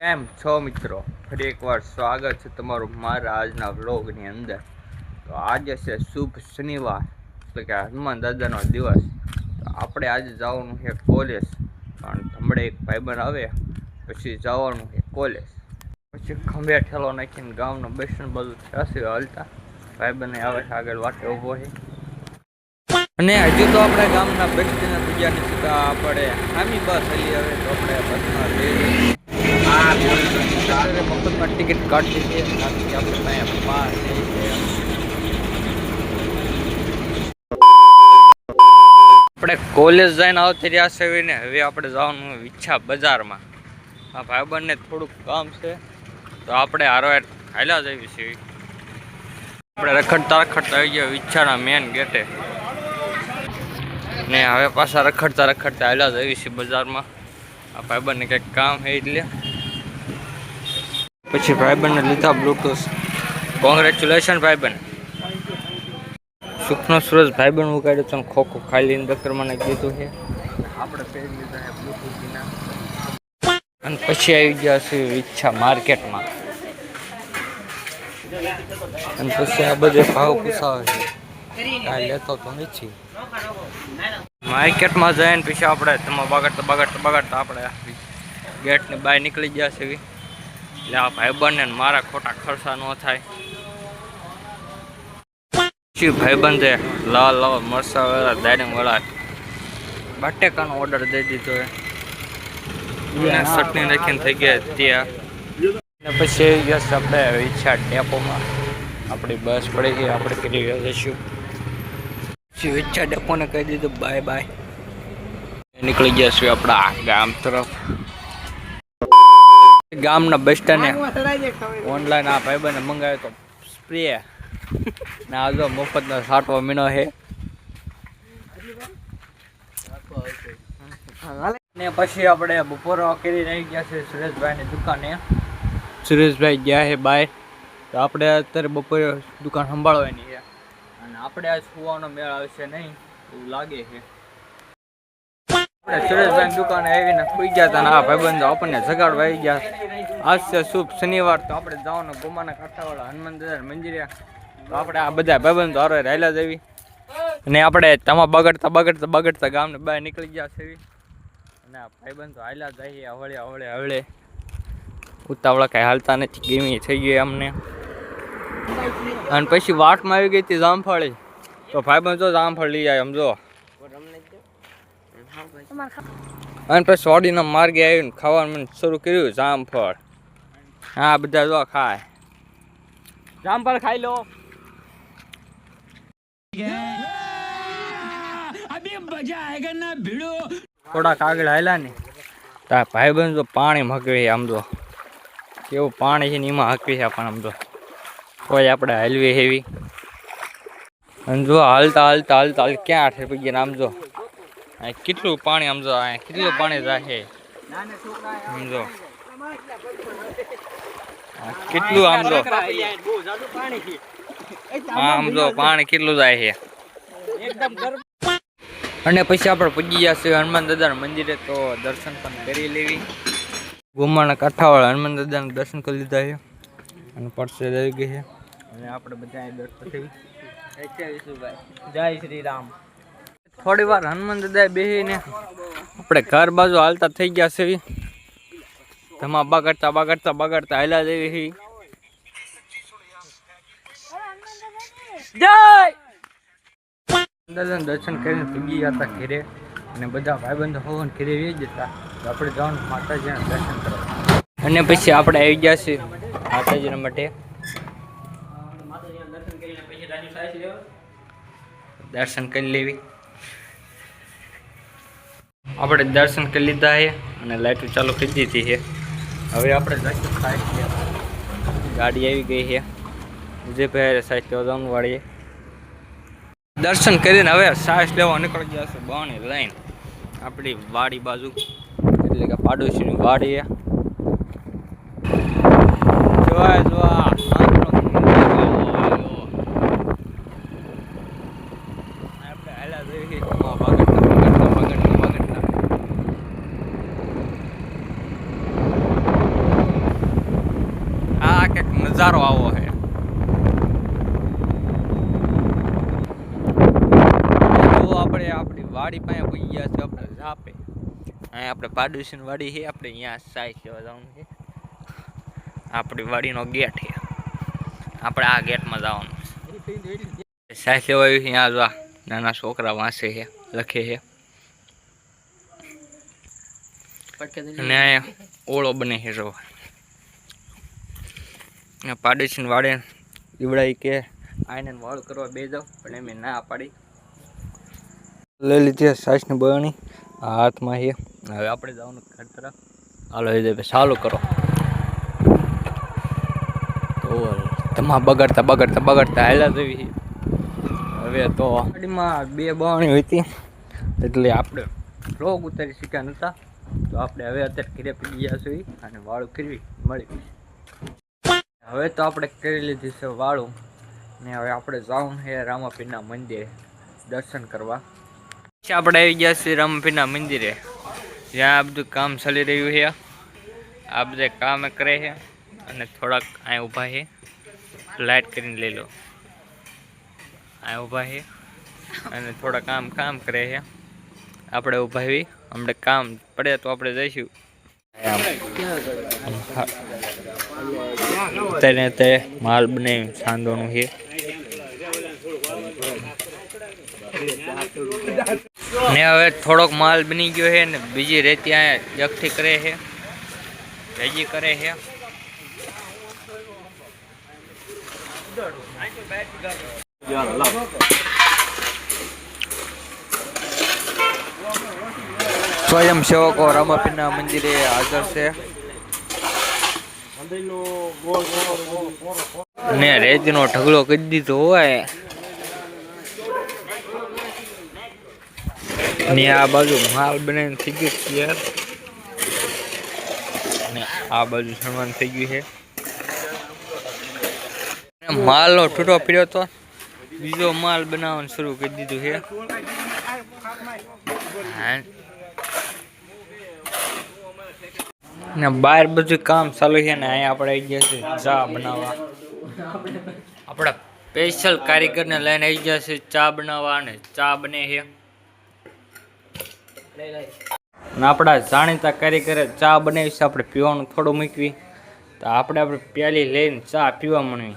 કેમ છો મિત્રો? ફરી એકવાર સ્વાગત છે તમારું મારા આજના વ્લોગની અંદર. તો આજે છે શુભ શનિવાર, એટલે કે હનુમાન દાદાનો દિવસ. તો આપણે આજે જવાનું છે કોલેજ, પણ હમણાં એક ભાઈબંધ આવે, પછી જવાનું છે કોલેજ. પછી ખંભે ઠેલો નાખીને ગામનો બેસન બધું થશે હલતા, ભાઈબંધ આવે છે, આગળ વાટે ઊભો છે. અને હજુ તો આપણે ગામના બેસીને બીજાની સીધા આપણે આમી બસ હલી હવે તો આપણે બસમાં જઈએ મફતમાં ટિકિટ કાઢી છે આપણે ત્યાં આપણે કોલેજ જઈને આવતી રહ્યા છે ને હવે આપણે જવાનું ઈચ્છા બજારમાં. આ ભાઈબંધને થોડુંક કામ છે, તો આપણે હારવાર હાલ્યા જઈએ છીએ આપણે રખડતા રખડતા આવી ગયા ઈચ્છાના મેન ગેટે ને હવે પાછા રખડતા રખડતા હાલ્યા જઈએ છીએ બજારમાં. આ ભાઈબંધને કંઈક કામ છે એટલે. પછી ભાઈબંધને લીધા બ્લૂટૂથ કોંગ્રેચ્યુલેશન ભાઈબંધ. સુખનો સુરજ ભાઈબંધ ઉગાડ્યો તો ખોખો ખાલી અંદર મને કીધું છે. આપણે પહેરી લીધા છે અને પછી આવી ગયા છે ઈચ્છા માર્કેટમાં. અને પછી આ બધે ભાવ પૂછાવે છે. કાંઈ લેતો તો નથી. માર્કેટમાં જઈને પછી આપણે તમે બગાડતા બગાડતા બગાડતા આપણે ગેટની બહાર નીકળી ગયા છે. એટલે આ ભાઈબંધને ને મારા ખોટા ખર્ચા ન થાય. પછી ભાઈબંધે લાલ લાલ મરસા વાળા દાડી વાળા બટેકાનો ઓર્ડર દઈ દીધો એ ચટણી નાખીને થઈ ગયા ત્યાં. અને પછી યસ આપણે ઈચ્છા ડેપોમાં આપણી બસ પડી ગઈ આપણે કરી ગયા જઈશું. પછી ઈચ્છા ડેપોને કહી દીધું બાય બાય. નીકળી ગયા છીએ આપણા ગામ તરફ. ગામના બસ સ્ટેન્ડે ઓનલાઈન આ ભાઈબંધને મંગાવ્યો તો સ્પ્રે ને આજો મફત મફતનો સાટવો મીનો છે. ને પછી આપણે બપોરો કરી રહી ગયા છે સુરેશભાઈની દુકાને. સુરેશભાઈ ગયા છે બાય. તો આપણે અત્યારે બપોરે દુકાન સંભાળવાની છે. અને આપણે આજ સુવાનો મેળ આવશે નહીં એવું લાગે છે. સુરેશભાઈ દુકાને આવીને સુઈ ગયા હતા આ ભાઈબંધો આપણને જગાડવા આવી ગયા. આજ શુભ શનિવાર તો આપણે જવાનું ગોમાના કાંઠાવાળા હનુમાન દાદા મંદિરે. તો આપણે આ બધા ભાઈબંધો હારે રહેલા જવી. અને આપણે તમા બગડતા બગડતા બગડતા ગામને બહાર નીકળી ગયા છે અને આ ભાઈબંધો હાલ્યા જઈએ હવળે હવળે હવળે. ઉતાવળા કાંઈ હાલતા નથી, ગેમી થઈ ગઈ અમને. અને પછી વાટમાં આવી ગઈ હતી જામફળી. તો ભાઈબંધો જામફળ લઈ જાય સમજો અને પછી સોડીના માર્ગે આવીને ખાવાનું શરૂ કર્યું, જામફળ. હા, બધા જો ખાય. જામફળ ખાઈ લો. થોડાક આગળ હાલ્યા ને. તાર ભાઈ ભાઈબંધ જો પાણી મકવી આમ જો. કેવું પાણી છે ને એમાં હકવી છે પણ આમ જો. કોઈ આપણે હાલવી હેવી. અને જો હાલતા હાલતા હાલતા હાલ ક્યાં આઠે પગી આમ જો. કેટલું પાણી સમજો કેટલું પાણી રાખે? સમજો કેટલું સમજો હા સમજો પાણી કેટલું જાય છે. અને પછી આપણે પૂજી છે હનુમાન દાદાના મંદિરે, તો દર્શન પણ કરી લેવી. ગુમાના કાંઠાવાળા હનુમાન દાદાના દર્શન કરી લીધા છે. અને પરસે આવી ગઈ છે. અને આપણે બધા દર્શન થઈ જય શ્રી રામ. થોડી વાર હનુમાન દાદાએ બેસીને આપણે ઘર બાજુ હાલતા થઈ ગયા છે. ધમા બગાડતા બગાડતા બગાડતા હાલ્યા જેવી છે જય! દર્શન કરીને પૂગી ગયા હતા ઘેરે અને બધા ભાઈબંધો હોવાને ઘેરે રહી જતા આપણે જવાનું માતાજીના દર્શન કરવા. અને પછી આપણે આવી ગયા છીએ માતાજીના માટે દર્શન કરી લેવી. આપણે દર્શન કરી લીધા છે અને લાઈટો ચાલુ કરી દીધી છે. હવે આપણે થાય છે. ગાડી આવી ગઈ છે. વિજયભાઈ સાહેબ જવાનું વાળીએ દર્શન કરીને હવે સાસ લેવા નીકળી ગયા છે બાણી લઈને. આપણી વાડી બાજુ. એટલે કે પાડોશીની વાડી જોવા જોવા આંખનો આપણે હાલ્યા જઈએ છીએ બગડતા બગડતા બગડતા બગડતા એક નજારો આવો છે આપણે આપણી વાડી પાસે ગયા છે, આપણે ઝાપે અહીંયા આપણે પાડોશીની વાડી છે, આપણે અહીંયા સાઈ સેવા જવાનું છે. આપણી વાડીનો ગેટ છે. આપણે આ ગેટમાં જવાનું છે. સાઈ જો નાના છોકરા વાંચે છે, લખે છે. ઓળો બને છે જો પાડોશીને વાળે દીવડાઈ કે આઈને વાળ કરવા બે જાવ પણ એમ ના પાડી. લઈ લીધી સાસને આ હાથમાં છે. હવે આપણે જવાનું ઘર તરફ. હાલો ચાલુ કરો. તો તમા બગડતા બગડતા બગડતા હાલ્યા જેવી હવે તો ગાડીમાં બે બરણી હતી, એટલે આપણે રોગ ઉતારી શીખ્યા નહોતા તો આપણે હવે અત્યારે ઘરે પડી ગયા છીએ અને વાળું કરવી મળી. હવે તો આપણે કરી લીધી છે વાળું. ને હવે આપણે જાઉં છે રામાપીરના મંદિરે દર્શન કરવા. પછી આપણે આવી ગયા છીએ રામાપીરના મંદિરે. જ્યાં આ બધું કામ ચાલી રહ્યું છે. આ બધા કામ કરે છે અને થોડાક અહીં ઊભા છે. લાઇટ કરીને લઈ લો. અહીં ઊભા છે અને થોડા કામ કામ કરે છે. આપણે ઊભા આવી હમણાં કામ પડે તો આપણે જઈશું. અત્યારે તે માલ બનાવી સાંધોનું છે. ને હવે થોડોક માલ બની ગયો છે ને બીજી રેતી અહીંયા એકઠી કરે છે. ભેગી કરે છે. સ્વયંસેવકો રામાપીરના મંદિરે હાજર છે. ને રેતીનો ઢગલો કરી દીધો હોય. ને આ બાજુ માલ બનાવીને થઈ ગયું યાર. ને આ બાજુ સણવાનું થઈ ગયું છે. માલનો ઠૂઠો પીડ્યો તો બીજો માલ બનાવવાનું શરૂ કરી દીધું છે હા. ને બહાર બધું કામ ચાલુ છે ને અહીંયા આપણે આવી ગયા છે ચા બનાવવા. આપણા સ્પેશિયલ કારીગરને લઈને આવી ગયા છે ચા બનાવવા અને ચા બને છે. ને આપણા જાણીતા કારીગરે ચા બનાવી છે, આપણે પીવાનું થોડું મૂકવી. તો આપણે આપણે પ્યાલી લઈને ચા પીવા મળવી